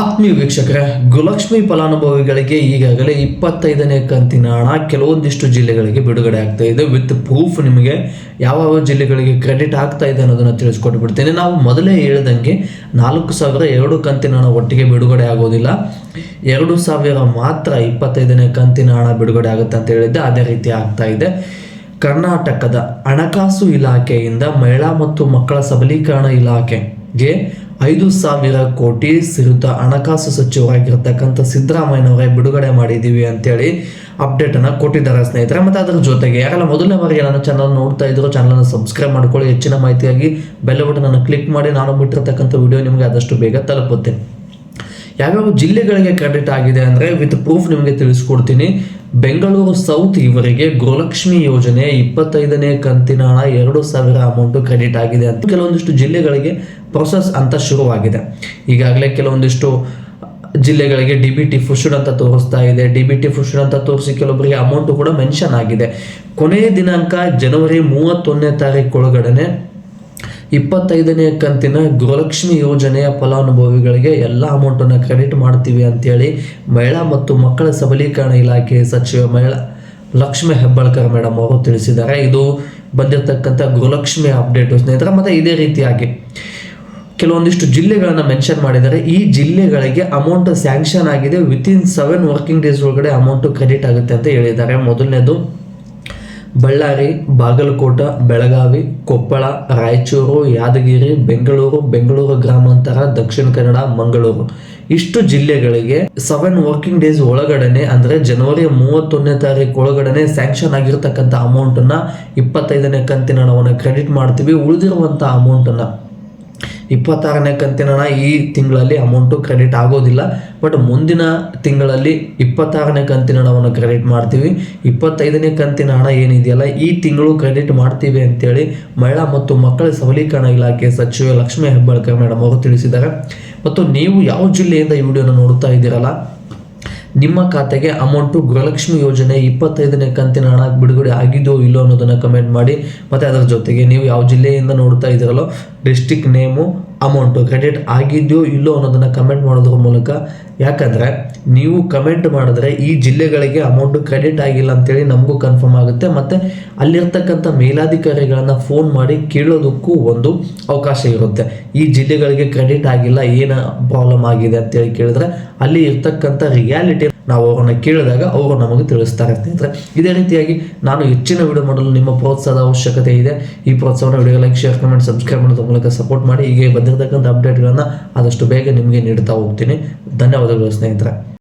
ಆತ್ಮೀಯ ವೀಕ್ಷಕರೇ, ಗುಲಕ್ಷ್ಮಿ ಫಲಾನುಭವಿಗಳಿಗೆ ಈಗಾಗಲೇ ಇಪ್ಪತ್ತೈದನೇ ಕಂತಿನ ಹಣ ಕೆಲವೊಂದಿಷ್ಟು ಜಿಲ್ಲೆಗಳಿಗೆ ಬಿಡುಗಡೆ ಆಗ್ತಾ ಇದೆ. ವಿತ್ ಪ್ರೂಫ್ ನಿಮಗೆ ಯಾವ ಯಾವ ಜಿಲ್ಲೆಗಳಿಗೆ ಕ್ರೆಡಿಟ್ ಆಗ್ತಾ ಇದೆ ಅನ್ನೋದನ್ನು ತಿಳಿಸ್ಕೊಟ್ಟು ಬಿಡ್ತೇನೆ. ನಾವು ಮೊದಲೇ ಹೇಳಿದಂಗೆ ನಾಲ್ಕು ಸಾವಿರ ಎರಡು ಕಂತಿನ ಹಣ ಒಟ್ಟಿಗೆ ಬಿಡುಗಡೆ ಆಗೋದಿಲ್ಲ. ಎರಡು ಸಾವಿರ ಮಾತ್ರ ಇಪ್ಪತ್ತೈದನೇ ಕಂತಿನ ಹಣ ಬಿಡುಗಡೆ ಆಗುತ್ತೆ ಅಂತ ಹೇಳಿದ್ದೆ. ಅದೇ ರೀತಿ ಆಗ್ತಾ ಇದೆ. ಕರ್ನಾಟಕದ ಹಣಕಾಸು ಇಲಾಖೆಯಿಂದ ಮಹಿಳಾ ಮತ್ತು ಮಕ್ಕಳ ಸಬಲೀಕರಣ ಇಲಾಖೆಗೆ ಐದು ಸಾವಿರ ಕೋಟಿ ಸಿರುತ ಹಣಕಾಸು ಸಚಿವರಾಗಿರ್ತಕ್ಕಂಥ ಸಿದ್ದರಾಮಯ್ಯನವರೇ ಬಿಡುಗಡೆ ಮಾಡಿದ್ದೀವಿ ಅಂತೇಳಿ ಅಪ್ಡೇಟನ್ನು ಕೊಟ್ಟಿದ್ದಾರೆ ಸ್ನೇಹಿತರೆ. ಮತ್ತು ಅದರ ಜೊತೆಗೆ ಯಾರೆಲ್ಲ ಮೊದಲನೇ ಬಾರಿಗೆ ನನ್ನ ಚಾನಲ್ ನೋಡ್ತಾ ಇದ್ರು ಚಾನಲನ್ನು ಸಬ್ಸ್ಕ್ರೈಬ್ ಮಾಡ್ಕೊಳ್ಳಿ. ಹೆಚ್ಚಿನ ಮಾಹಿತಿಯಾಗಿ ಬೆಲ್ಲ ಬಟನನ್ನು ಕ್ಲಿಕ್ ಮಾಡಿ. ನಾನು ಬಿಟ್ಟಿರತಕ್ಕಂಥ ವಿಡಿಯೋ ನಿಮಗೆ ಆದಷ್ಟು ಬೇಗ ತಲುಪುತ್ತೆ ಯಾವ್ಯಾವ ಜಿಲ್ಲೆಗಳಿಗೆ ಕ್ರೆಡಿಟ್ ಆಗಿದೆ ಅಂದರೆ ವಿತ್ ಪ್ರೂಫ್ ನಿಮಗೆ ತಿಳಿಸ್ಕೊಡ್ತೀನಿ. ಬೆಂಗಳೂರು ಸೌತ್ ಇವರಿಗೆ ಗೃಹಲಕ್ಷ್ಮಿ ಯೋಜನೆ ಇಪ್ಪತ್ತೈದನೇ ಕಂತಿನ ಹಣ ಎರಡು ಸಾವಿರ ಅಮೌಂಟು ಕ್ರೆಡಿಟ್ ಆಗಿದೆ ಅಂತ ಕೆಲವೊಂದಿಷ್ಟು ಜಿಲ್ಲೆಗಳಿಗೆ ಪ್ರೊಸೆಸ್ ಅಂತ ಶುರುವಾಗಿದೆ. ಈಗಾಗಲೇ ಕೆಲವೊಂದಿಷ್ಟು ಜಿಲ್ಲೆಗಳಿಗೆ ಡಿ ಬಿ ಟಿ ಫುಷಡ್ ಅಂತ ತೋರಿಸ್ತಾ ಇದೆ. ಡಿ ಬಿ ಟಿ ಫುಶುಡ್ ಅಂತ ತೋರಿಸಿ ಕೆಲವೊಬ್ಬರಿಗೆ ಅಮೌಂಟು ಕೂಡ ಮೆನ್ಷನ್ ಆಗಿದೆ. ಕೊನೆಯ ದಿನಾಂಕ ಜನವರಿ ಮೂವತ್ತೊಂದನೇ ತಾರೀಕು ಒಳಗಡೆ ಇಪ್ಪತ್ತೈದನೇ ಕಂತಿನ ಗೃಹಲಕ್ಷ್ಮಿ ಯೋಜನೆಯ ಫಲಾನುಭವಿಗಳಿಗೆ ಎಲ್ಲ ಅಮೌಂಟನ್ನು ಕ್ರೆಡಿಟ್ ಮಾಡ್ತೀವಿ ಅಂತೇಳಿ ಮಹಿಳಾ ಮತ್ತು ಮಕ್ಕಳ ಸಬಲೀಕರಣ ಇಲಾಖೆ ಸಚಿವ ಮಹಿಳಾ ಲಕ್ಷ್ಮಿ ಹೆಬ್ಬಾಳ್ಕರ್ ಮೇಡಮ್ ಅವರು ತಿಳಿಸಿದ್ದಾರೆ. ಇದು ಬಂದಿರತಕ್ಕಂಥ ಗೃಹಲಕ್ಷ್ಮಿ ಅಪ್ಡೇಟು ಸ್ನೇಹಿತರೆ, ಮತ್ತು ಇದೇ ರೀತಿಯಾಗಿ ಕೆಲವೊಂದಿಷ್ಟು ಜಿಲ್ಲೆಗಳನ್ನು ಮೆನ್ಷನ್ ಮಾಡಿದ್ದಾರೆ. ಈ ಜಿಲ್ಲೆಗಳಿಗೆ ಅಮೌಂಟ್ ಸ್ಯಾಂಕ್ಷನ್ ಆಗಿದೆ. ವಿತಿನ್ ಸೆವೆನ್ ವರ್ಕಿಂಗ್ ಡೇಸ್ ಒಳಗಡೆ ಅಮೌಂಟು ಕ್ರೆಡಿಟ್ ಆಗುತ್ತೆ ಅಂತ ಹೇಳಿದ್ದಾರೆ. ಮೊದಲನೇದು ಬಳ್ಳಾರಿ, ಬಾಗಲಕೋಟ, ಬೆಳಗಾವಿ, ಕೊಪ್ಪಳ, ರಾಯಚೂರು, ಯಾದಗಿರಿ, ಬೆಂಗಳೂರು ಬೆಂಗಳೂರು ಗ್ರಾಮಾಂತರ, ದಕ್ಷಿಣ ಕನ್ನಡ, ಮಂಗಳೂರು. ಇಷ್ಟು ಜಿಲ್ಲೆಗಳಿಗೆ ಸೆವೆನ್ ವರ್ಕಿಂಗ್ ಡೇಸ್ ಒಳಗಡೆನೆ ಅಂದ್ರೆ ಜನವರಿ ಮೂವತ್ತೊಂದನೇ ತಾರೀಕು ಒಳಗಡೆನೆ ಸ್ಯಾಂಕ್ಷನ್ ಆಗಿರ್ತಕ್ಕಂಥ ಅಮೌಂಟನ್ನು ಇಪ್ಪತ್ತೈದನೇ ಕಂತಿನ ಹಣವನ್ನು ಕ್ರೆಡಿಟ್ ಮಾಡ್ತೀವಿ. ಉಳಿದಿರುವಂಥ ಅಮೌಂಟನ್ನು ಇಪ್ಪತ್ತಾರನೇ ಕಂತಿನ ಹಣ ಈ ತಿಂಗಳಲ್ಲಿ ಅಮೌಂಟು ಕ್ರೆಡಿಟ್ ಆಗೋದಿಲ್ಲ. ಬಟ್ ಮುಂದಿನ ತಿಂಗಳಲ್ಲಿ ಇಪ್ಪತ್ತಾರನೇ ಕಂತಿನ ಹಣವನ್ನು ಕ್ರೆಡಿಟ್ ಮಾಡ್ತೀವಿ. ಇಪ್ಪತ್ತೈದನೇ ಕಂತಿನ ಹಣ ಏನಿದೆಯಲ್ಲ, ಈ ತಿಂಗಳು ಕ್ರೆಡಿಟ್ ಮಾಡ್ತೀವಿ ಅಂತೇಳಿ ಮಹಿಳಾ ಮತ್ತು ಮಕ್ಕಳ ಸಬಲೀಕರಣ ಇಲಾಖೆ ಸಚಿವೆ ಲಕ್ಷ್ಮೀ ಹೆಬ್ಬಾಳ್ಕರ್ ಮೇಡಮ್ ಅವರು ತಿಳಿಸಿದ್ದಾರೆ. ಮತ್ತು ನೀವು ಯಾವ ಜಿಲ್ಲೆಯಿಂದ ಈ ವಿಡಿಯೋನ ನೋಡ್ತಾ ಇದ್ದೀರಲ್ಲ ನಿಮ್ಮ ಖಾತೆಗೆ ಅಮೌಂಟು ಗೃಹಲಕ್ಷ್ಮಿ ಯೋಜನೆ ಇಪ್ಪತ್ತೈದನೇ ಕಂತಿನ ಹಣ ಬಿಡುಗಡೆ ಆಗಿದೆಯೋ ಇಲ್ಲೋ ಅನ್ನೋದನ್ನು ಕಮೆಂಟ್ ಮಾಡಿ. ಮತ್ತು ಅದರ ಜೊತೆಗೆ ನೀವು ಯಾವ ಜಿಲ್ಲೆಯಿಂದ ನೋಡ್ತಾ ಇದ್ದೀರಲ್ಲೋ ಡಿಸ್ಟಿಕ್ ನೇಮು ಅಮೌಂಟು ಕ್ರೆಡಿಟ್ ಆಗಿದೆಯೋ ಇಲ್ಲೋ ಅನ್ನೋದನ್ನು ಕಮೆಂಟ್ ಮಾಡೋದ್ರ ಮೂಲಕ. ಯಾಕಂದರೆ ನೀವು ಕಮೆಂಟ್ ಮಾಡಿದ್ರೆ ಈ ಜಿಲ್ಲೆಗಳಿಗೆ ಅಮೌಂಟು ಕ್ರೆಡಿಟ್ ಆಗಿಲ್ಲ ಅಂತೇಳಿ ನಮಗೂ ಕನ್ಫರ್ಮ್ ಆಗುತ್ತೆ. ಮತ್ತು ಅಲ್ಲಿರ್ತಕ್ಕಂಥ ಮೇಲಾಧಿಕಾರಿಗಳನ್ನು ಫೋನ್ ಮಾಡಿ ಕೇಳೋದಕ್ಕೂ ಒಂದು ಅವಕಾಶ ಇರುತ್ತೆ. ಈ ಜಿಲ್ಲೆಗಳಿಗೆ ಕ್ರೆಡಿಟ್ ಆಗಿಲ್ಲ, ಏನು ಪ್ರಾಬ್ಲಮ್ ಆಗಿದೆ ಅಂತೇಳಿ ಕೇಳಿದ್ರೆ ಅಲ್ಲಿ ಇರ್ತಕ್ಕಂಥ ರಿಯಾಲಿಟಿ ನಾವು ಅವರನ್ನು ಕೇಳಿದಾಗ ಅವರು ನಮಗೆ ತಿಳಿಸ್ತಾರೆ ಸ್ನೇಹಿತರೆ. ಇದೇ ರೀತಿಯಾಗಿ ನಾನು ಹೆಚ್ಚಿನ ವಿಡಿಯೋ ಮಾಡಲು ನಿಮ್ಮ ಪ್ರೋತ್ಸಾಹದ ಅವಶ್ಯಕತೆ ಇದೆ. ಈ ಪ್ರೋತ್ಸಾಹವನ್ನು video like share comment subscribe ಮಾಡೋದ್ರ ಮೂಲಕ ಸಪೋರ್ಟ್ ಮಾಡಿ. ಹೀಗೆ ಬಂದಿರತಕ್ಕಂಥ ಅಪ್ಡೇಟ್ಗಳನ್ನು ಆದಷ್ಟು ಬೇಗ ನಿಮಗೆ ನೀಡ್ತಾ ಹೋಗ್ತೀನಿ. ಧನ್ಯವಾದಗಳು ಸ್ನೇಹಿತರೆ.